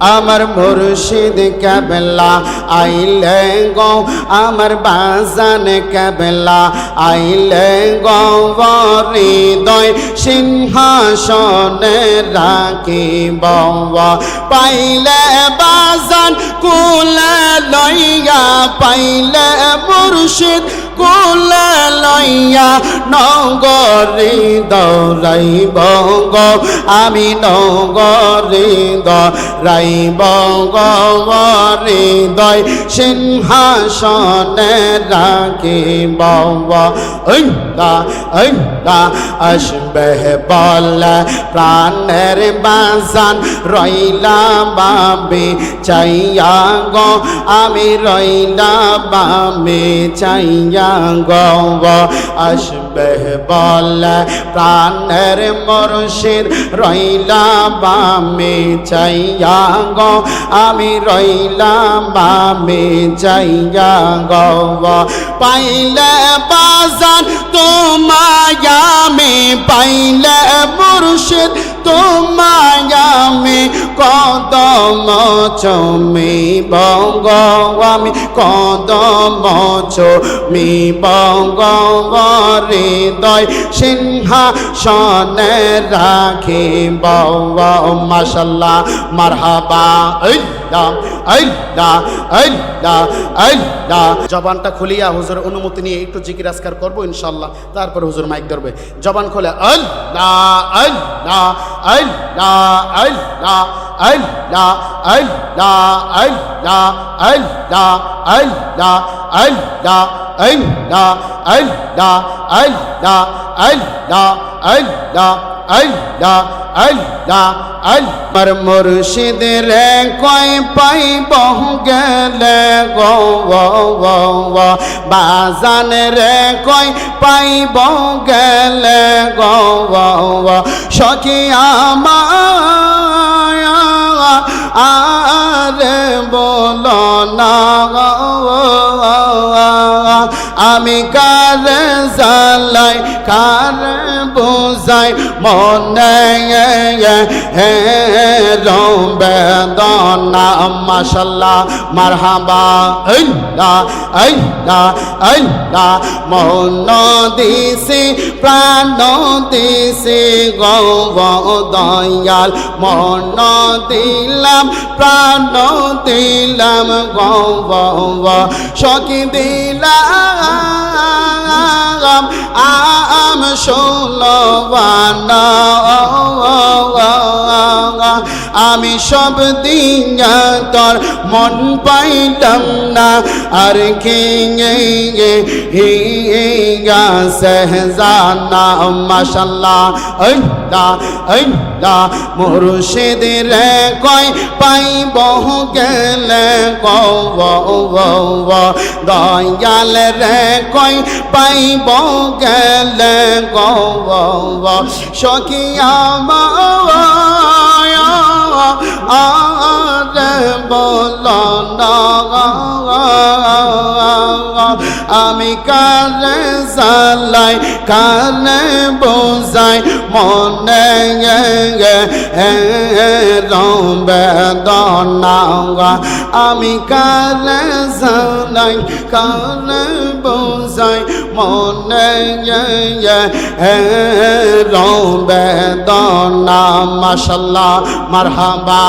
আমার মুর্শিদ কেবলা আইলে গো, আমার বাজান কেবলা আইলে গো, হৃদয় সিংহাসনে রাখিব। পাইলে বাজান কুলে লইয়া, পাইলে মুর্শিদ কুলে লইয়া নগরে দৌড়াইব গো আমি নগরে দৌড়াইব গো দয় সিংহাসনে রাখিব। ঐদা ঐদা আসবে বলে প্রাণের বাজান রইলা বাবে চাইয়া গো, আমি রইলা বাবে চাইয়া গো, আসবে বলে প্রাণের মুর্শিদ রইলা বামে চাইয়া গো, আমি রইলা বামে চাইয়া গো পাইলে বাজান তোমায় আমি পাইলে মুর্শিদ তোমায় আমি কদম চমি বঙ্গ আমি কদম চমি বঙ্গ হৃদয় রাখি মাসাল্লাহ মারহাবা জবানটা খুলিয়া হুজুর অনুমতি নিয়ে একটু জিকির আজকার করব ইনশাল্লাহ তারপর হুজুর মাইক ধরবে জবান খুলে আল্লাহ আল্লাহ আল্লাহ আল্লাহ আল্লাহ আল্লাহ আল্লাহ আল্লাহ আল্লাহর মুর্শিদ রে কই পাইব গেলে গো বাজান রে কই পাইব গেলে গো সখী আমায়, আরে বল না আমি কার জালাই কারে বোঝাই, মনে হে বেদনা মাশাল্লাহ, মারহাবা, আল্লাহ আল্লাহ আল্লাহ, মন দিছি প্রাণ দিছি গৌ দয়াল, মন দিলাম, প্রাণ দিলাম গৌ সখী দিলাম। আম আম ষোলো বানা আমি সব দিন তোর মন পাইলাম না। আর কে সহজানা মাশাল্লাহ আল্লাহ আল্লাহ মুর্শিদ রে কই পাইব গেলে গৌ দয়াল রে কই পাইব গেলে গৌ সখিয়া আরে বল আমি কালে জালাই, কালে বোঝাই, মনে বেদনা আমি কালে জালাই, কালে বোঝাই, মনে বেদনা মাশাল্লাহ, মারহাবা,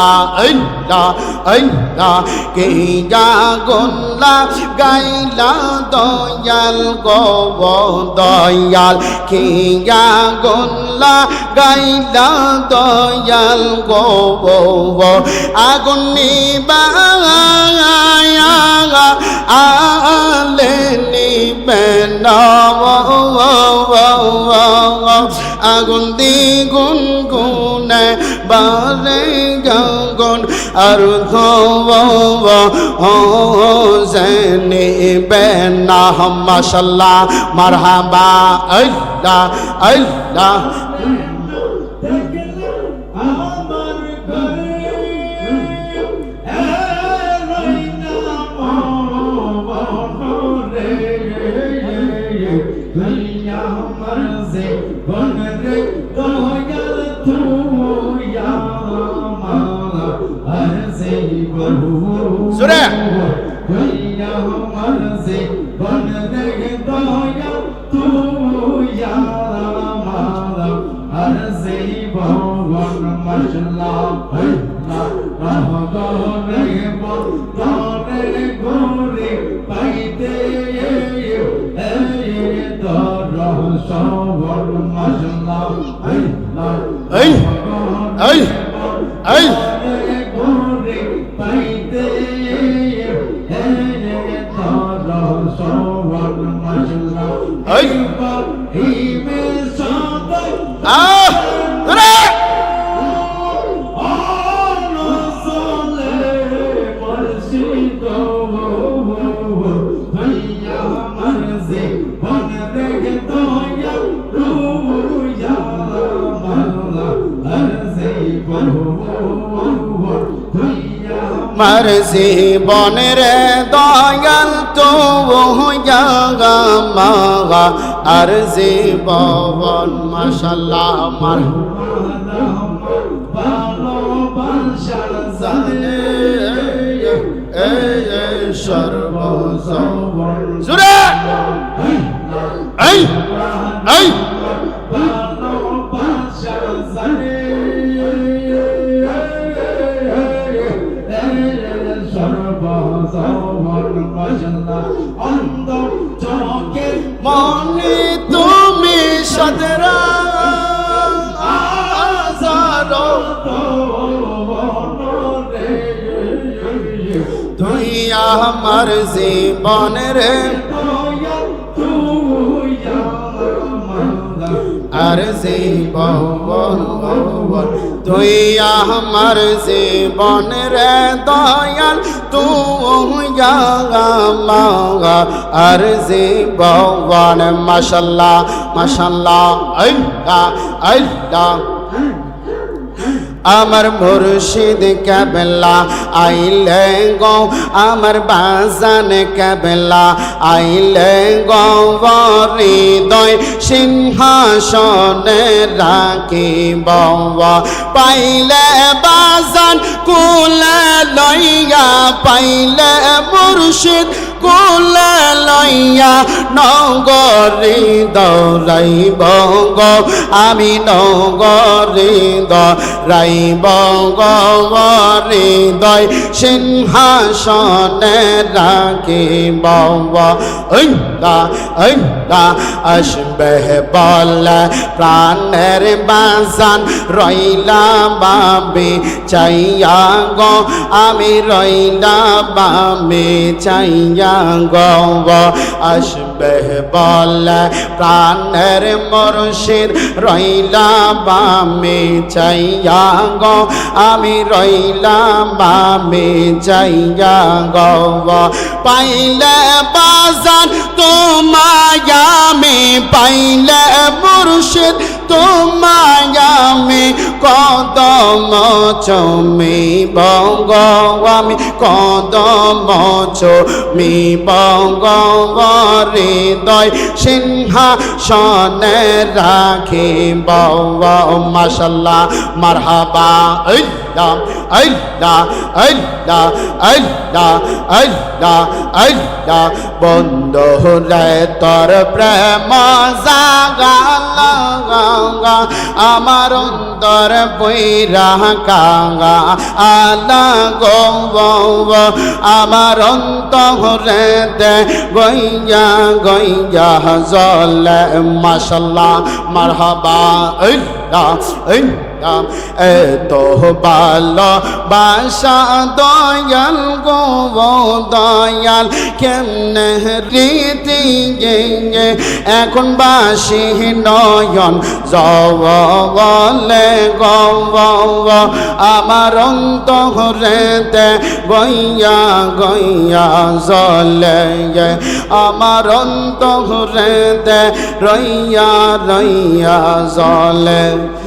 আল্লাহ আল্লাহ, কে গা গোল্লা গাইলা দয়াল গব দয়াল খিয়া গোল্লা গাইলা দয়াল গব আগুন নিবা আলে নিবে নব আগুন দি গুন গুনে বারে গা। হোসেনি বেনা মাসাল্লাহ মারহাবা আল্লাহ আল্লাহ সুরে Hey! Hey! Hey! ভৈয়া মার জীবনের দয়াল তো মাগা আর জীবন মশাল্লাহ মার ভালোবাসার জানে তুই আমার জীবনের আর জীবন তুই আমার জীবনের দয়াল, তুই মাগা আর জীবন, মাশাল্লাহ মাশাল্লাহ, আল্লাহ আল্লাহ। আমার মুর্শিদ কেবলা, আইলে গো আমার বাজান কেবলা, আইলে গো হৃদয় সিংহাসনে রাখি পাইলে বাজান কুলে লইয়া, পাইলে মুর্শিদ কুলে লইয়া নগরী দৌড়াইব গো আমি নগরী দৌড়াইব গো দয় সিংহাসনে রাখিব ঐদা ঐদা আসবে বলে প্রাণের বাজান রইলা বাবে চাইয়া গো, আমি রইলা বাবে চাইয়া গো আসবে বলে প্রাণের মরশির রইলা আমি চাইয়া গো, আমি রইলা বামে চাইয়া গো। পাইলে বাজান তোমায় আমি, পাইলে মুর্শিদ তোমায় আমি কদম চমি বঙ্গ আমি কদম চমি বঙ্গ হৃদয় সিংহাসনে রাখি মাশাল্লাহ মারহাবা। আল্লাহ আল্লাহ আল্লাহ আল্লাহ আল্লাহ আল্লাহ। বন্ধ রে, তোর প্রেম জাগা। আমার অন্তর বৈরা কাঙ্গা আলা গৌব আমার অন্তরে দে গইয়া গইয়া জল মাশাল্লাহ, মারহাবা আল্লাহ আল্লাহ এত ভালো বাসা দয়াল গো দয়াল, কেমনে রীতি গে এখন বাসি নয়ন জলে গৌ আমার অন্তরে দে গইয়া গইয়া জলে আমার অন্তরে দে রইয়া রইয়া জলে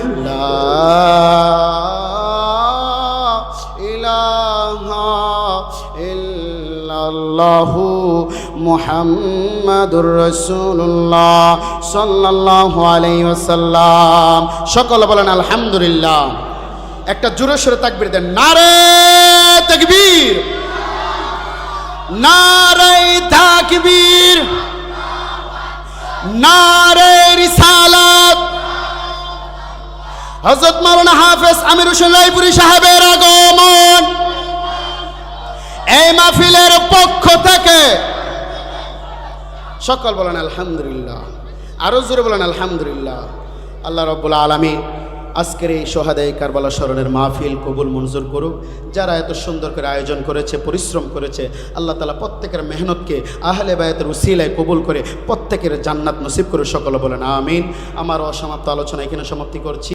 ইল্লাল্লাহু মোহাম্মদুর রসুল্লাহ সাল্লাহ আলাইসাল্লাম সকল বলেন, আলহামদুলিল্লাহ। একটা জোরে সরে তাকবির দেন, নারে তাকবীর। নারে তাকবীর। নারে রিসালাত। হযরত মাওলানা হাফেজ আমির হোসেন লাইপুরি সাহেবের আগমন। এই মাহফিলের পক্ষ থেকে সকল বলেন আলহামদুলিল্লাহ আরও জোরে বলেন আলহামদুলিল্লাহ। আল্লাহ রব্বুল আলমী আজকের এই সোহাদাই কারবালা স্মরণের মাহফিল কবুল মঞ্জুর করুক। যারা এত সুন্দর করে আয়োজন করেছে, পরিশ্রম করেছে, আল্লাহ তালা প্রত্যেকের মেহনতকে আহলে বায়াতের উসিলায় কবুল করে প্রত্যেকের জান্নাত নসিব করে সকল বলেন আমিন। আমার অসমাপ্ত আলোচনা এখানে সমাপ্তি করছি।